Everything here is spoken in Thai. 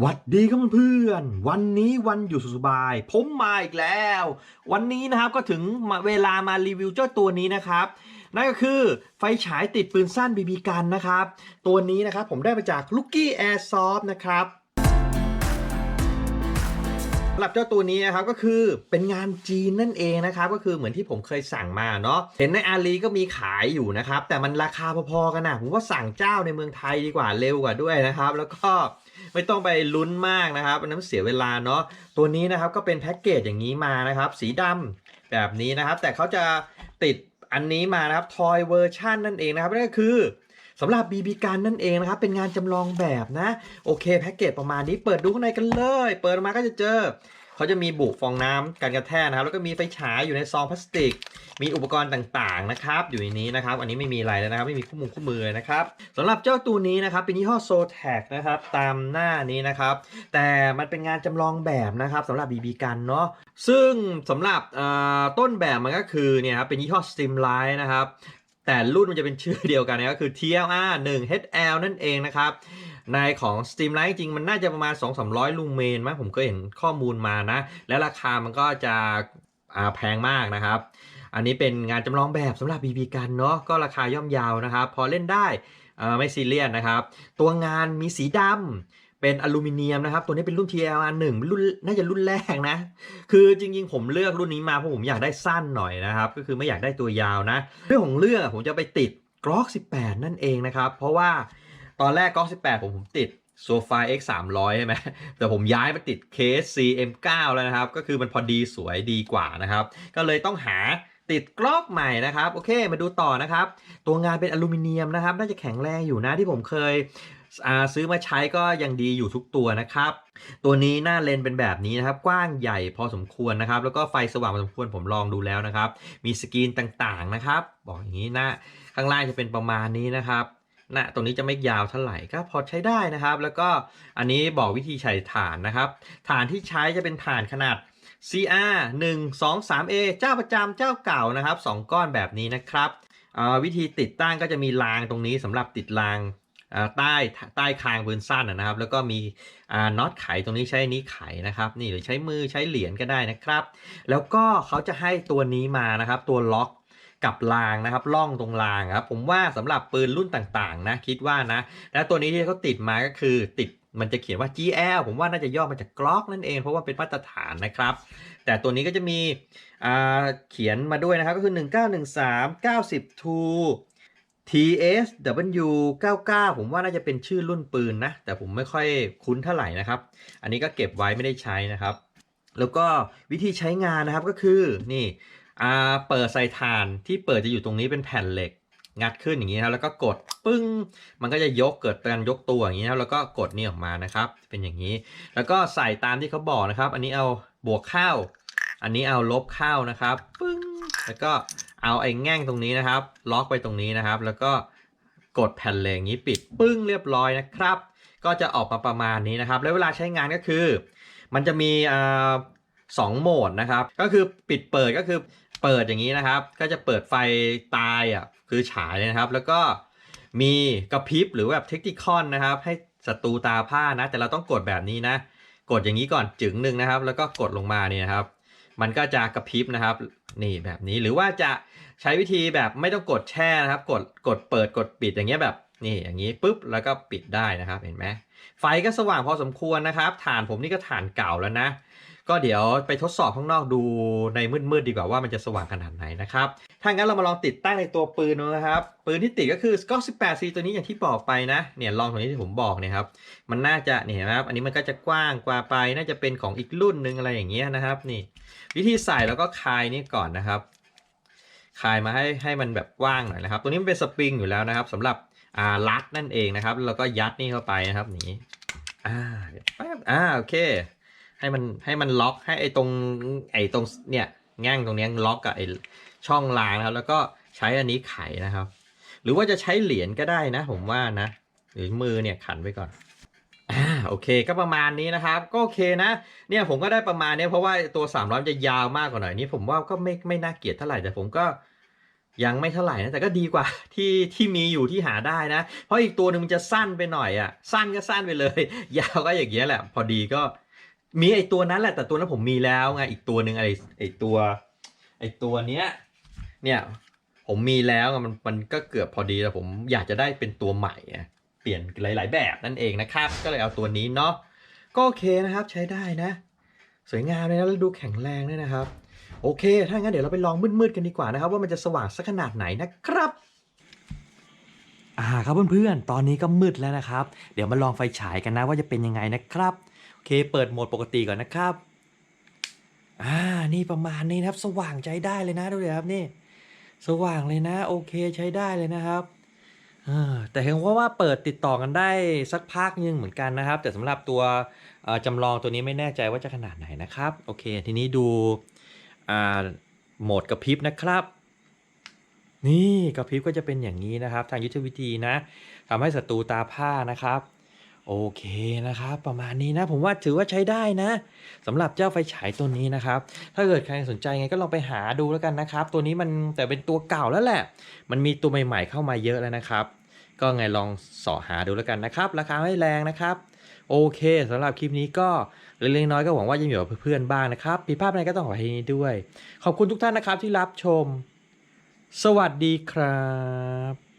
หวัดดีครับเพื่อน วันนี้วันหยุดสุสบาย ผมมาอีกแล้ว วันนี้นะครับก็ถึงเวลามารีวิวเจ้าตัวนี้นะครับ นั่นก็คือไฟฉายติดปืนสั้นบีบีกันนะครับ ตัวนี้นะครับผมได้มาจาก l o o k i e Airsoft นะครับสำหรับเจ้าตัวนี้นะครับก็คือเป็นงานจีนนั่นเองนะครับ ก็คือเหมือนที่ผมเคยสั่งมาเนาะเห็นในอาลีก็มีขายอยู่นะครับ แต่มันราคาพอๆกันนะผมว่าสั่งเจ้าในเมืองไทยดีกว่าเร็วกว่าด้วยนะครับ แล้วก็ ไม่ต้องไปลุ้นมากนะครับอันนั้นเสียเวลาเนาะตัวนี้นะครับก็เป็นแพ็กเกจอย่างนี้มานะครับ สีดำแบบนี้นะครับ แต่เขาจะติดอันนี้มานะครับทอยเวอร์ชันนั่นเองนะครับนั่นก็คือสำหรับบีบีกันนั่นเองนะครับ เป็นงานจำลองแบบนะ โอเคแพ็กเกจประมาณนี้เปิดดูข้างในกันเลย เปิดออกมาก็จะเจอ เขาจะมีบุฟองน้ำกันกระแทกนะครับ แล้วก็มีไฟฉายอยู่ในซองพลาสติก มีอุปกรณ์ต่างๆนะครับ อยู่ในนี้นะครับ อันนี้ไม่มีอะไรแล้วนะครับ ไม่มีคู่มือคู่มือเลยนะครับสำหรับเจ้าตัวนี้นะครับเป็นยี่ห้อโซแท็กนะครับ ตามหน้านี้นะครับ แต่มันเป็นงานจำลองแบบนะครับสำหรับบีบีกันเนาะซึ่งสำหรับต้นแบบมันก็คือเนี่ยครับเป็นยี่ห้อ Streamline นะครับแต่รุ่นมันจะเป็นชื่อเดียวกันนะก็คือ TLR 1 HL นั่นเองนะครับ ในของ Streamline จริงมันน่าจะประมาณ 2-300 ลูเมนมั้งผมก็เห็นข้อมูลมานะ และราคามันก็จะแพงมากนะครับ อันนี้เป็นงานจำลองแบบสำหรับ BB กันเนาะก็ราคาย่อมเยาวนะครับ พอเล่นได้ไม่ซีเรียสนะครับ ตัวงานมีสีดำเป็นอลูมิเนียมนะครับ ตัวนี้เป็นรุ่น TLR 1 รุ่นน่าจะรุ่นแรกนะ คือจริงๆ ผมเลือกรุ่นนี้มาเพราะผมอยากได้สั้นหน่อยนะครับ ก็คือไม่อยากได้ตัวยาวนะ เรื่องของเรื่องผมจะไปติดกล็อก18 นั่นเองนะครับ เพราะว่า ตอนแรกกล็อก18 ผมผมติดโซฟา X 300ใช่ไหมแต่ผมย้ายมาติดเคส CM9 แล้วนะครับ ก็คือมันพอดีสวยดีกว่านะครับ ก็เลยต้องหาติดกล็อกใหม่นะครับ โอเค มาดูต่อนะครับ ตัวงานเป็นอลูมิเนียมนะครับ น่าจะแข็งแรงอยู่นะที่ผมเคยซื้อมาใช้ก็ยังดีอยู่ทุกตัวนะครับ ตัวนี้หน้าเลนเป็นแบบนี้นะครับ กว้างใหญ่พอสมควรนะครับ แล้วก็ไฟสว่างพอสมควรผมลองดูแล้วนะครับ มีสกรีนต่างๆนะครับ บอกอย่างนี้หน้าข้างล่างจะเป็นประมาณนี้นะครับ น้าตรงนี้จะไม่ยาวเท่าไหร่ก็พอใช้ได้นะครับ แล้วก็อันนี้บอกวิธีใช้ฐานนะครับ ฐานที่ใช้จะเป็นฐานขนาด CR 1 2 3 A เจ้าประจำเจ้าเก่านะครับ 2 ก้อนแบบนี้นะครับอ่าวิธีติดตั้งก็จะมีรางตรงนี้สำหรับติดรางอ่าใต้ใต้คางปืนสั้นนะครับ แล้วก็มีอ่าน็อตไขตรงนี้ใช้นนี้ไขนะครับ นี่หรือใช้มือใช้เหรียญก็ได้นะครับ แล้วก็เขาจะให้ตัวนี้มานะครับ ตัวล็อก กับรางนะครับล่องตรงรางครับผมว่าสำหรับปืนรุ่นต่างๆนะคิดว่านะ แล้วตัวนี้ที่เขาติดมาก็คือติดมันจะเขียนว่า GL ผมว่าน่าจะย่อมาจากกล็อกนั่นเอง เพราะว่าเป็นมาตรฐานนะครับ แต่ตัวนี้ก็จะมีเขียนมาด้วยนะครับ ก็คือ 1913 90 to TSW 99ผมว่าน่าจะเป็นชื่อรุ่นปืนนะ แต่ผมไม่ค่อยคุ้นเท่าไหร่นะครับ อันนี้ก็เก็บไว้ไม่ได้ใช้นะครับ แล้วก็วิธีใช้งานนะครับก็คือนี่ อ่าเปิดใส่ถ่านที่เปิดจะอยู่ตรงนี้เป็นแผ่นเหล็ก งัดขึ้นอย่างนี้นะครับแล้วก็กดปึ้ง มันก็จะยกเกิดการยกตัวอย่างนี้นะครับแล้วก็กดนี่ออกมานะครับ เป็นอย่างนี้ แล้วก็ใส่ตามที่เขาบอกนะครับ อันนี้เอาบวกข้าว อันนี้เอาลบข้าวนะครับปึ้งแล้วก็เอาไอ้แง่งตรงนี้นะครับ ล็อกไปตรงนี้นะครับ แล้วก็กดแผ่นเหล็กอย่างนี้ปิดปึ้งเรียบร้อยนะครับ ก็จะออกมาประมาณนี้นะครับ แล้วเวลาใช้งานก็คือ มันจะมีอ่าสองโหมดนะครับ ก็คือปิดเปิดก็คือ เปิดอย่างนี้นะครับ ก็จะเปิดไฟตายอะคือฉายเลยนะครับ แล้วก็มีกระพริบหรือแบบเทคนิคอนนะครับ ให้ศัตรูตาผ้านะ แต่เราต้องกดแบบนี้นะ กดอย่างนี้ก่อนจึงหนึ่งนะครับ แล้วก็กดลงมาเนี่ยครับ มันก็จะกระพริบนะครับ นี่แบบนี้หรือว่าจะใช้วิธีแบบไม่ต้องกดแช่นะครับ กดกดเปิดกดปิดอย่างเงี้ยแบบนี่อย่างนี้ปุ๊บแล้วก็ปิดได้นะครับเห็นไหมไฟก็สว่างพอสมควรนะครับ ฐานผมนี่ก็ฐานเก่าแล้วนะ ก็เดี๋ยวไปทดสอบข้างนอกดูในมืดๆดีกว่าว่ามันจะสว่างขนาดไหนนะครับ ถ้างั้นเรามาลองติดตั้งในตัวปืนดูนะครับ ปืนที่ติดก็คือ Glock 18 C ตัวนี้อย่างที่บอกไปนะ เนี่ยลองตรงนี้ที่ผมบอกเนี่ยครับ มันน่าจะเนี่ยนไหมครับ อันนี้มันก็จะกว้างกว่าไป น่าจะเป็นของอีกรุ่นหนึ่งอะไรอย่างเงี้ยนะครับ นี่ วิธีใส่แล้วก็คลายนี่ก่อนนะครับคลายมาให้ให้มันแบบกว้างหน่อยนะครับ ตัวนี้มันเป็นสปริงอยู่แล้วนะครับสำหรับอ่ารัดนั่นเองนะครับ แล้วก็ยัดนี่เข้าไปนะครับ นี่อ่าเดี๋ยวแป๊บอ่าโอเค ให้มันให้มันล็อกให้ไอ้ตรงไอ้ตรงเนี่ยแง่งตรงนี้ล็อกกับไอ้ช่องรางนะครับ แล้วก็ใช้อันนี้ไขนะครับ หรือว่าจะใช้เหรียญก็ได้นะ ผมว่านะ หรือมือเนี่ยขันไว้ก่อนอ่าโอเคก็ประมาณนี้นะครับ ก็โอเคนะ เนี่ยผมก็ได้ประมาณนี้เพราะว่าตัว300จะยาวมากกว่าหน่อยนี่ผมว่าก็ไม่ไม่น่าเกลียดเท่าไหร่แต่ผมก็ยังไม่เท่าไหร่นะแต่ก็ดีกว่าที่ที่มีอยู่ที่หาได้นะ เพราะอีกตัวหนึ่งมันจะสั้นไปหน่อยอะสั้นก็สั้นไปเลย ยาวก็อย่างเงี้ยแหละ พอดีก็ มีไอตัวนั้นแหละแต่ตัวนั้นผมมีแล้วไงอีกตัวหนึ่งไอไอตัว ไอตัวเนี้ย เนี่ย ผมมีแล้วมันมันก็เกือบพอดีแต่ผมอยากจะได้เป็นตัวใหม่เปลี่ยนหลาย ๆ แบบนั่นเองนะครับ ก็เลยเอาตัวนี้เนาะก็โอเคนะครับใช้ได้นะ สวยงามเลยนะแล้วดูแข็งแรงด้วยนะครับ โอเค ถ้างั้นเดี๋ยวเราไปลองมืดๆกันดีกว่านะครับ ว่ามันจะสว่างสักขนาดไหนนะครับอ่าครับเพื่อนๆ ตอนนี้ก็มืดแล้วนะครับ เดี๋ยวมาลองไฟฉายกันนะว่าจะเป็นยังไงนะครับ เคเปิดโหมดปกติก่อนนะครับ อ่า นี่ประมาณนี้นะครับ สว่างใจได้เลยนะดูเลยครับนี่ สว่างเลยนะ โอเคใช้ได้เลยนะครับแต่เห็นว่าว่าเปิดติดต่อกันได้สักพักนึงเหมือนกันนะครับ แต่สำหรับตัวจำลองตัวนี้ไม่แน่ใจว่าจะขนาดไหนนะครับ โอเค ทีนี้ดูโหมดกระพริบนะครับ นี่กระพริบก็จะเป็นอย่างนี้นะครับ ทางยุทธวิธีนะทำให้ศัตรูตาผ้านะครับ โอเคนะครับ ประมาณนี้นะผมว่าถือว่าใช้ได้นะสำหรับเจ้าไฟฉายตัวนี้นะครับ ถ้าเกิดใครสนใจไงก็ลองไปหาดูแล้วกันนะครับ ตัวนี้มันแต่เป็นตัวเก่าแล้วแหละ มันมีตัวใหม่ ๆ เข้ามาเยอะแล้วนะครับ ก็ไงลองสอหาดูแล้วกันนะครับ ราคาไม่แรงนะครับ โอเคสำหรับคลิปนี้ก็เล็กๆน้อยก็หวังว่าจะมีกับเพื่อนๆบ้างนะครับผิดพลาดอะไรก็ต้องขอให้นี้ด้วย ขอบคุณทุกท่านนะครับที่รับชม สวัสดีครับ